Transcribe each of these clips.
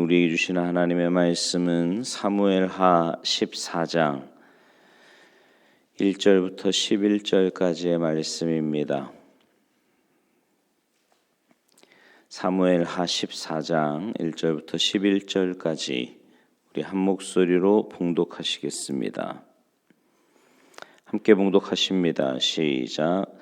우리에게 주시는 하나님의 말씀은 사무엘하 14장 1절부터 11절까지의 말씀입니다. 사무엘하 14장 1절부터 11절까지 우리 한 목소리로 봉독하시겠습니다. 함께 봉독하십니다. 시작.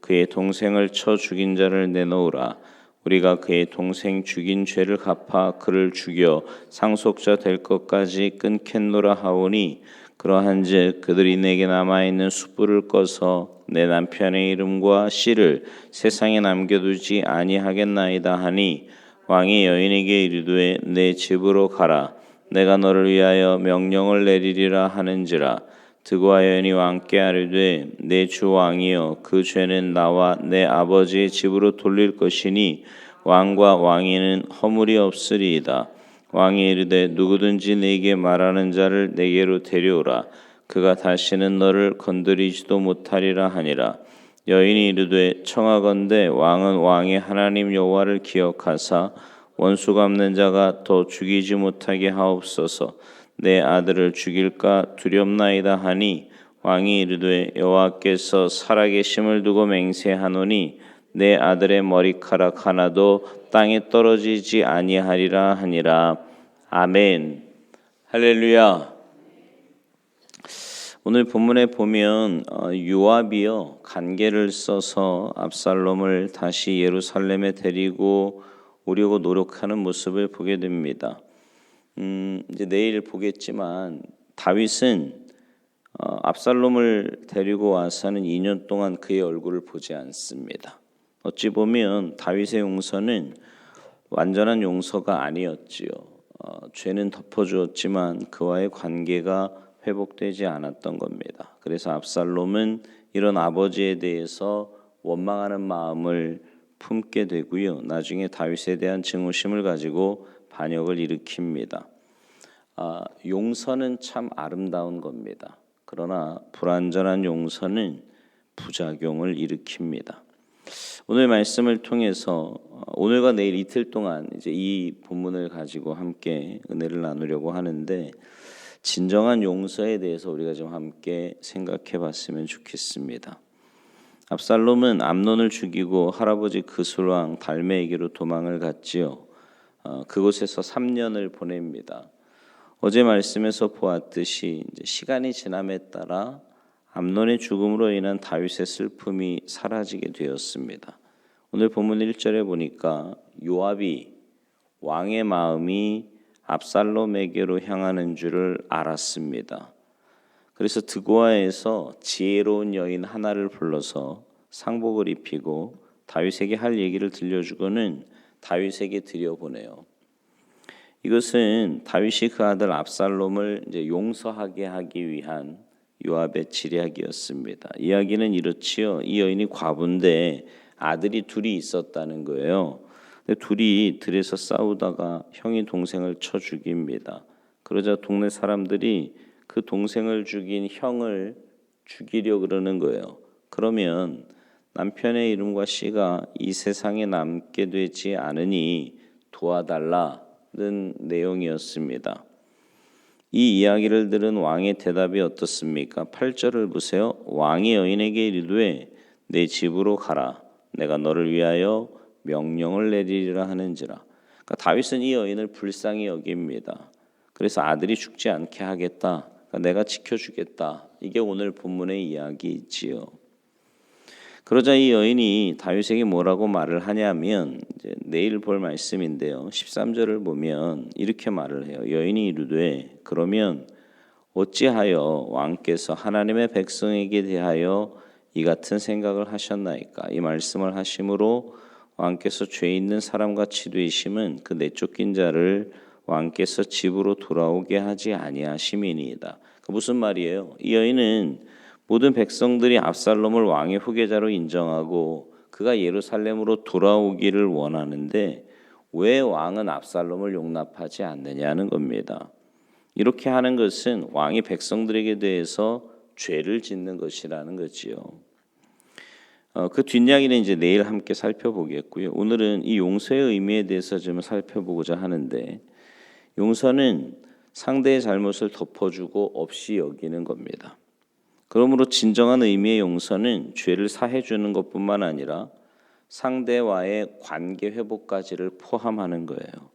그의 동생을 쳐 죽인 자를 내놓으라. 우리가 그의 동생 죽인 죄를 갚아 그를 죽여 상속자 될 것까지 끊겠노라 하오니 그러한즉 그들이 내게 남아 있는 숯불을 꺼서 내 남편의 이름과 씨를 세상에 남겨두지 아니하겠나이다 하니 왕이 여인에게 이르되 내 집으로 가라 내가 너를 위하여 명령을 내리리라 하는지라 드고아 여인이 왕께 아뢰되 내 주 왕이여 그 죄는 나와 내 아버지의 집으로 돌릴 것이니 왕과 왕위는 허물이 없으리이다. 왕이 이르되 누구든지 내게 말하는 자를 내게로 데려오라. 그가 다시는 너를 건드리지도 못하리라 하니라. 여인이 이르되 청하건대 왕은 왕의 하나님 여호와를 기억하사 원수 갚는 자가 더 죽이지 못하게 하옵소서. 내 아들을 죽일까 두렵나이다 하니 왕이 이르되 여호와께서 살아계심을 두고 맹세하노니 내 아들의 머리카락 하나도 땅에 떨어지지 아니하리라 하니라. 아멘. 할렐루야. 오늘 본문에 보면 어, 요압이요. 간계를 써서 압살롬을 다시 예루살렘에 데리고 오려고 노력하는 모습을 보게 됩니다. 음, 이제 내일 보겠지만 다윗은 어, 압살롬을 데리고 와서는 2년 동안 그의 얼굴을 보지 않습니다. 어찌 보면 다윗의 용서는 완전한 용서가 아니었지요. 어, 죄는 덮어주었지만 그와의 관계가 회복되지 않았던 겁니다. 그래서 압살롬은 이런 아버지에 대해서 원망하는 마음을 품게 되고요. 나중에 다윗에 대한 증오심을 가지고 반역을 일으킵니다. 아, 용서는 참 아름다운 겁니다. 그러나 불완전한 용서는 부작용을 일으킵니다. 오늘 말씀을 통해서 어, 오늘과 내일 이틀 동안 이제 이 본문을 가지고 함께 은혜를 나누려고 하는데 진정한 용서에 대해서 우리가 좀 함께 생각해 봤으면 좋겠습니다. 압살롬은 암논을 죽이고 할아버지 그술왕 달메에게로 도망을 갔지요. 어, 그곳에서 3년을 보냅니다. 어제 말씀에서 보았듯이 시간이 지남에 따라 암논의 죽음으로 인한 다윗의 슬픔이 사라지게 되었습니다. 오늘 본문 1절에 보니까 요압이 왕의 마음이 압살롬에게로 향하는 줄을 알았습니다. 그래서 드고아에서 지혜로운 여인 하나를 불러서 상복을 입히고 다윗에게 할 얘기를 들려주고는 다윗에게 들여보내요. 이것은 다윗이 그 아들 압살롬을 이제 용서하게 하기 위한 요압의 지략이었습니다. 이야기는 이렇지요. 이 여인이 과부인데 아들이 둘이 있었다는 거예요. 근데 둘이 들에서 싸우다가 형이 동생을 쳐 죽입니다. 그러자 동네 사람들이 그 동생을 죽인 형을 죽이려 그러는 거예요. 그러면 남편의 이름과 씨가 이 세상에 남게 되지 않으니 도와달라는 내용이었습니다. 이 이야기를 들은 왕의 대답이 어떻습니까? 8절을 보세요. 왕이 여인에게 이르되 내 집으로 가라. 내가 너를 위하여 명령을 내리리라 하는지라. 그러니까 다윗은 이 여인을 불쌍히 여깁니다. 그래서 아들이 죽지 않게 하겠다. 그러니까 내가 지켜주겠다. 이게 오늘 본문의 이야기지요. 그러자 이 여인이 다윗에게 뭐라고 말을 하냐면 이제 내일 볼 말씀인데요. 13절을 보면 이렇게 말을 해요. 여인이 이르되 그러면 어찌하여 왕께서 하나님의 백성에게 대하여 이 같은 생각을 하셨나이까? 이 말씀을 하심으로 왕께서 죄 있는 사람같이 되심은 그 내쫓긴 자를 왕께서 집으로 돌아오게 하지 아니하심이니이다. 그 무슨 말이에요? 이 여인은 모든 백성들이 압살롬을 왕의 후계자로 인정하고 그가 예루살렘으로 돌아오기를 원하는데 왜 왕은 압살롬을 용납하지 않느냐는 겁니다. 이렇게 하는 것은 왕이 백성들에게 대해서 죄를 짓는 것이라는 거지요. 어, 그 뒷이야기는 이제 내일 함께 살펴보겠고요. 오늘은 이 용서의 의미에 대해서 좀 살펴보고자 하는데 용서는 상대의 잘못을 덮어주고 없이 여기는 겁니다. 그러므로 진정한 의미의 용서는 죄를 사해 주는 것뿐만 아니라 상대와의 관계 회복까지를 포함하는 거예요.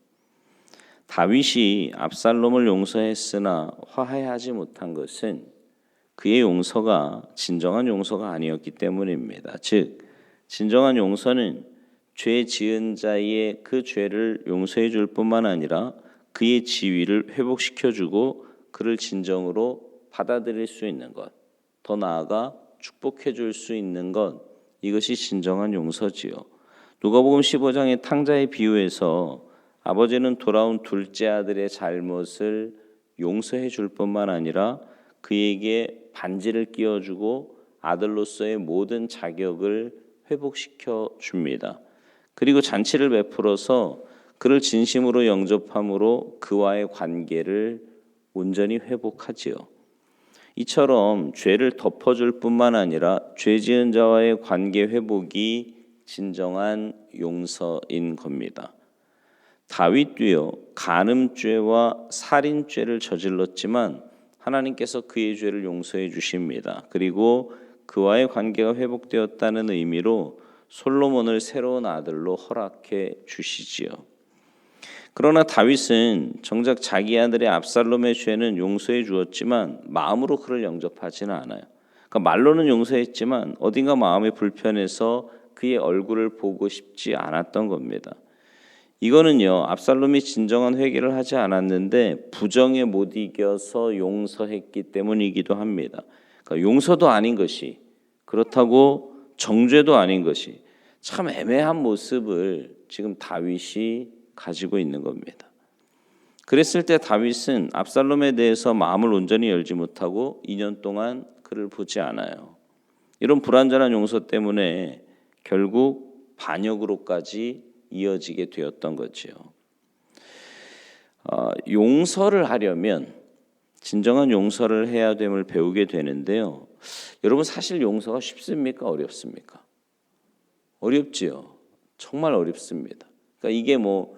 다윗이 압살롬을 용서했으나 화해하지 못한 것은 그의 용서가 진정한 용서가 아니었기 때문입니다. 즉 진정한 용서는 죄 지은 자의 그 죄를 용서해 줄 뿐만 아니라 그의 지위를 회복시켜 주고 그를 진정으로 받아들일 수 있는 것. 더 나아가 축복해 줄 수 있는 것. 이것이 진정한 용서지요. 누가복음 15장의 탕자의 비유에서 아버지는 돌아온 둘째 아들의 잘못을 용서해 줄 뿐만 아니라 그에게 반지를 끼워주고 아들로서의 모든 자격을 회복시켜 줍니다. 그리고 잔치를 베풀어서 그를 진심으로 영접함으로 그와의 관계를 온전히 회복하지요. 이처럼 죄를 덮어줄 뿐만 아니라 죄 지은 자와의 관계 회복이 진정한 용서인 겁니다. 다윗도요 간음죄와 살인죄를 저질렀지만 하나님께서 그의 죄를 용서해 주십니다. 그리고 그와의 관계가 회복되었다는 의미로 솔로몬을 새로운 아들로 허락해 주시지요. 그러나 다윗은 정작 자기 아들의 압살롬의 죄는 용서해 주었지만 마음으로 그를 영접하지는 않아요. 그러니까 말로는 용서했지만 어딘가 마음이 불편해서 그의 얼굴을 보고 싶지 않았던 겁니다. 이거는요 압살롬이 진정한 회개를 하지 않았는데 부정에 못 이겨서 용서했기 때문이기도 합니다. 그러니까 용서도 아닌 것이 그렇다고 정죄도 아닌 것이 참 애매한 모습을 지금 다윗이 가지고 있는 겁니다. 그랬을 때 다윗은 압살롬에 대해서 마음을 온전히 열지 못하고 2년 동안 그를 보지 않아요. 이런 불완전한 용서 때문에 결국 반역으로까지 이어지게 되었던 거지요. 어, 용서를 하려면 진정한 용서를 해야 됨을 배우게 되는데요. 여러분 사실 용서가 쉽습니까? 어렵습니까? 어렵지요. 정말 어렵습니다. 그러니까 이게 뭐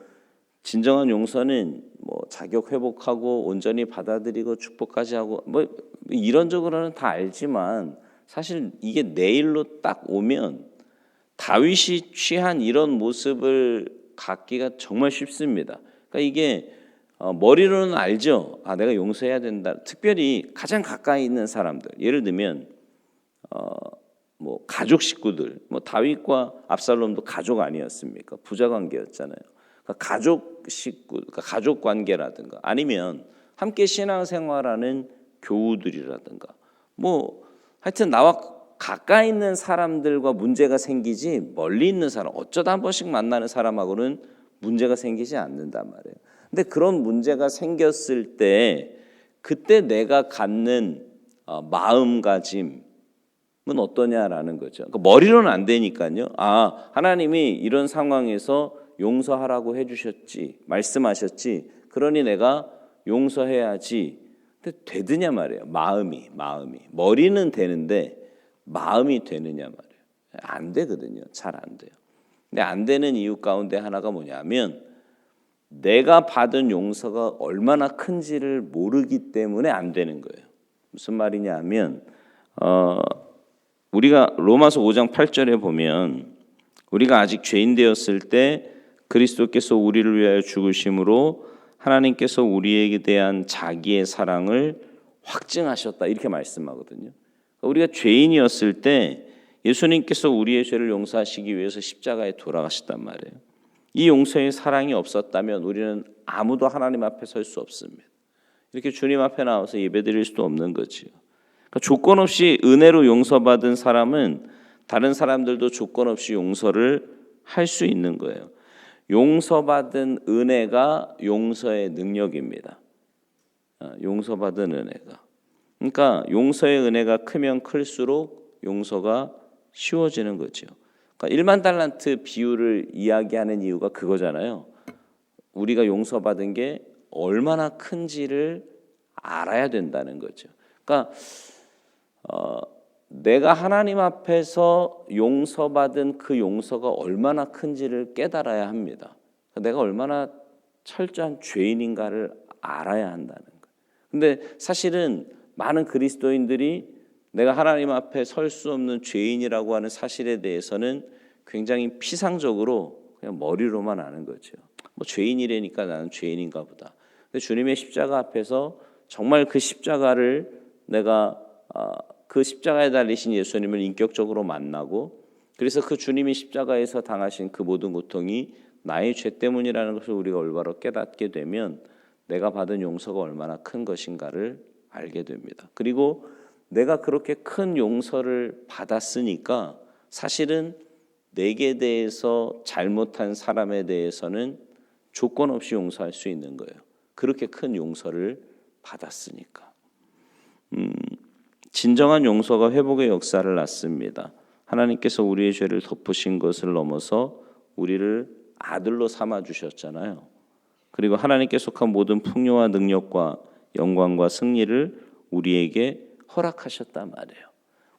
진정한 용서는 뭐 자격 회복하고 온전히 받아들이고 축복까지 하고 뭐 이런적으로는 다 알지만 사실 이게 내일로 딱 오면 다윗이 취한 이런 모습을 갖기가 정말 쉽습니다. 그러니까 이게 어, 머리로는 알죠. 아, 내가 용서해야 된다. 특별히 가장 가까이 있는 사람들. 예를 들면 어, 뭐 가족 식구들. 뭐 다윗과 압살롬도 가족 아니었습니까? 부자 관계였잖아요. 그러니까 가족 식구, 그러니까 가족 관계라든가 아니면 함께 신앙생활하는 교우들이라든가 뭐 하여튼 나와 가까이 있는 사람들과 문제가 생기지 멀리 있는 사람 어쩌다 한 번씩 만나는 사람하고는 문제가 생기지 않는단 말이에요. 근데 그런 문제가 생겼을 때 그때 내가 갖는 어, 마음가짐은 어떠냐라는 거죠. 그러니까 머리로는 안 되니까요. 아 하나님이 이런 상황에서 용서하라고 해주셨지 말씀하셨지. 그러니 내가 용서해야지. 근데 되느냐 말이에요. 마음이 마음이 머리는 되는데 마음이 되느냐 말이에요. 안 되거든요. 잘 안 돼요. 근데 안 되는 이유 가운데 하나가 뭐냐면 내가 받은 용서가 얼마나 큰지를 모르기 때문에 안 되는 거예요. 무슨 말이냐면 어, 우리가 로마서 5장 8절에 보면 우리가 아직 죄인 되었을 때 그리스도께서 우리를 위하여 죽으심으로 하나님께서 우리에게 대한 자기의 사랑을 확증하셨다 이렇게 말씀하거든요. 그러니까 우리가 죄인이었을 때 예수님께서 우리의 죄를 용서하시기 위해서 십자가에 돌아가셨단 말이에요. 이 용서의 사랑이 없었다면 우리는 아무도 하나님 앞에 설 수 없습니다. 이렇게 주님 앞에 나와서 예배드릴 수도 없는 거지요. 그러니까 조건 없이 은혜로 용서받은 사람은 다른 사람들도 조건 없이 용서를 할 수 있는 거예요. 용서받은 은혜가 용서의 능력입니다. 아, 용서받은 은혜가. 그러니까 용서의 은혜가 크면 클수록 용서가 쉬워지는 거죠. 그러니까 1만 달란트 비유를 이야기하는 이유가 그거잖아요. 우리가 용서받은 게 얼마나 큰지를 알아야 된다는 거죠. 그러니까 어, 내가 하나님 앞에서 용서받은 그 용서가 얼마나 큰지를 깨달아야 합니다. 내가 얼마나 철저한 죄인인가를 알아야 한다는 거예요. 근데 사실은 많은 그리스도인들이 내가 하나님 앞에 설 수 없는 죄인이라고 하는 사실에 대해서는 굉장히 피상적으로 그냥 머리로만 아는 거죠. 뭐 죄인이라니까 나는 죄인인가 보다. 근데 주님의 십자가 앞에서 정말 그 십자가를 내가 어, 그 십자가에 달리신 예수님을 인격적으로 만나고 그래서 그 주님이 십자가에서 당하신 그 모든 고통이 나의 죄 때문이라는 것을 우리가 올바로 깨닫게 되면 내가 받은 용서가 얼마나 큰 것인가를 알게 됩니다. 그리고 내가 그렇게 큰 용서를 받았으니까 사실은 내게 대해서 잘못한 사람에 대해서는 조건 없이 용서할 수 있는 거예요. 그렇게 큰 용서를 받았으니까. 음, 진정한 용서가 회복의 역사를 낳습니다. 하나님께서 우리의 죄를 덮으신 것을 넘어서 우리를 아들로 삼아 주셨잖아요. 그리고 하나님께 속한 모든 풍요와 능력과 영광과 승리를 우리에게 허락하셨단 말이에요.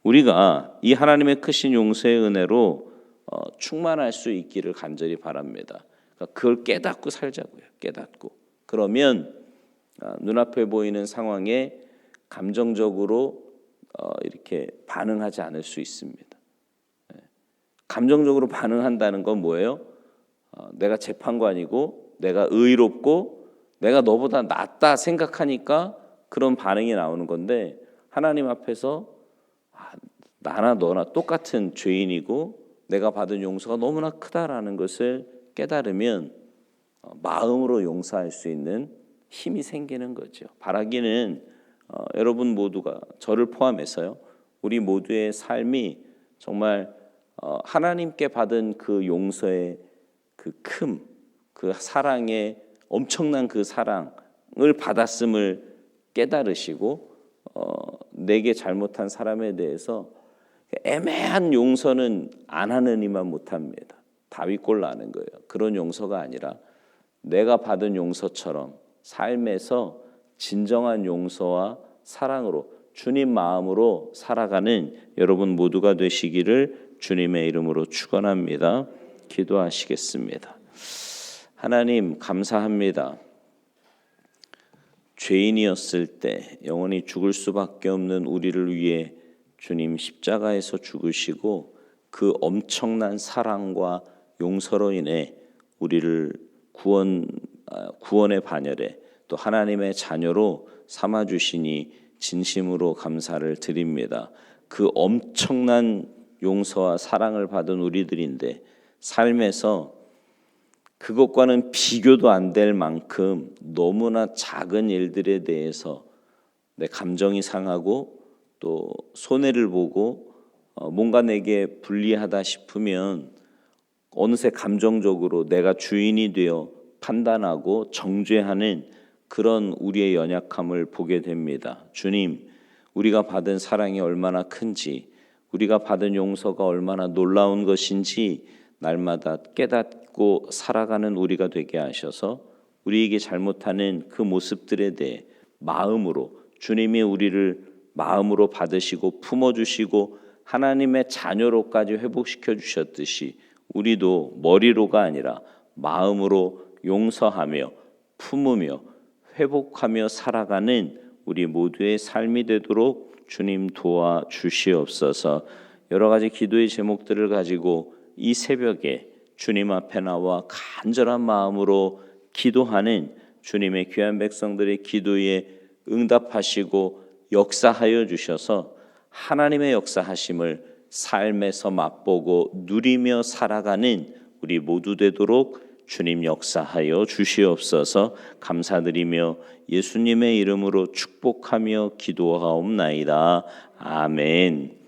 우리가 이 하나님의 크신 용서의 은혜로 어, 충만할 수 있기를 간절히 바랍니다. 그러니까 그걸 깨닫고 살자고요. 깨닫고 그러면 어, 눈앞에 보이는 상황에 감정적으로 어, 이렇게 반응하지 않을 수 있습니다. 네. 감정적으로 반응한다는 건 뭐예요? 어, 내가 재판관이고 내가 의롭고 내가 너보다 낫다 생각하니까 그런 반응이 나오는 건데 하나님 앞에서 아, 나나 너나 똑같은 죄인이고 내가 받은 용서가 너무나 크다라는 것을 깨달으면 어, 마음으로 용서할 수 있는 힘이 생기는 거죠. 바라기는 어, 여러분 모두가 저를 포함해서요. 우리 모두의 삶이 정말 어, 하나님께 받은 그 용서의 그 큼, 그 사랑의 엄청난 그 사랑을 받았음을 깨달으시고 어, 내게 잘못한 사람에 대해서 애매한 용서는 안 하는 이만 못합니다. 다윗골 나는 거예요. 그런 용서가 아니라 내가 받은 용서처럼 삶에서 진정한 용서와 사랑으로 주님 마음으로 살아가는 여러분 모두가 되시기를 주님의 이름으로 축원합니다. 기도하시겠습니다. 하나님 감사합니다. 죄인이었을 때 영원히 죽을 수밖에 없는 우리를 위해 주님 십자가에서 죽으시고 그 엄청난 사랑과 용서로 인해 우리를 구원 아, 구원의 반열에 또 하나님의 자녀로 삼아 주시니 진심으로 감사를 드립니다. 그 엄청난 용서와 사랑을 받은 우리들인데 삶에서 그것과는 비교도 안 될 만큼 너무나 작은 일들에 대해서 내 감정이 상하고 또 손해를 보고 어, 뭔가 내게 불리하다 싶으면 어느새 감정적으로 내가 주인이 되어 판단하고 정죄하는 그런 우리의 연약함을 보게 됩니다. 주님, 우리가 받은 사랑이 얼마나 큰지, 우리가 받은 용서가 얼마나 놀라운 것인지 날마다 깨닫고 살아가는 우리가 되게 하셔서 우리에게 잘못하는 그 모습들에 대해 마음으로 주님이 우리를 마음으로 받으시고 품어주시고 하나님의 자녀로까지 회복시켜 주셨듯이 우리도 머리로가 아니라 마음으로 용서하며 품으며 회복하며 살아가는 우리 모두의 삶이 되도록 주님 도와 주시옵소서. 여러 가지 기도의 제목들을 가지고 이 새벽에 주님 앞에 나와 간절한 마음으로 기도하는 주님의 귀한 백성들의 기도에 응답하시고 역사하여 주셔서 하나님의 역사하심을 삶에서 맛보고 누리며 살아가는 우리 모두 되도록 주님 역사하여 주시옵소서 감사드리며 예수님의 이름으로 축복하며 기도하옵나이다. 아멘.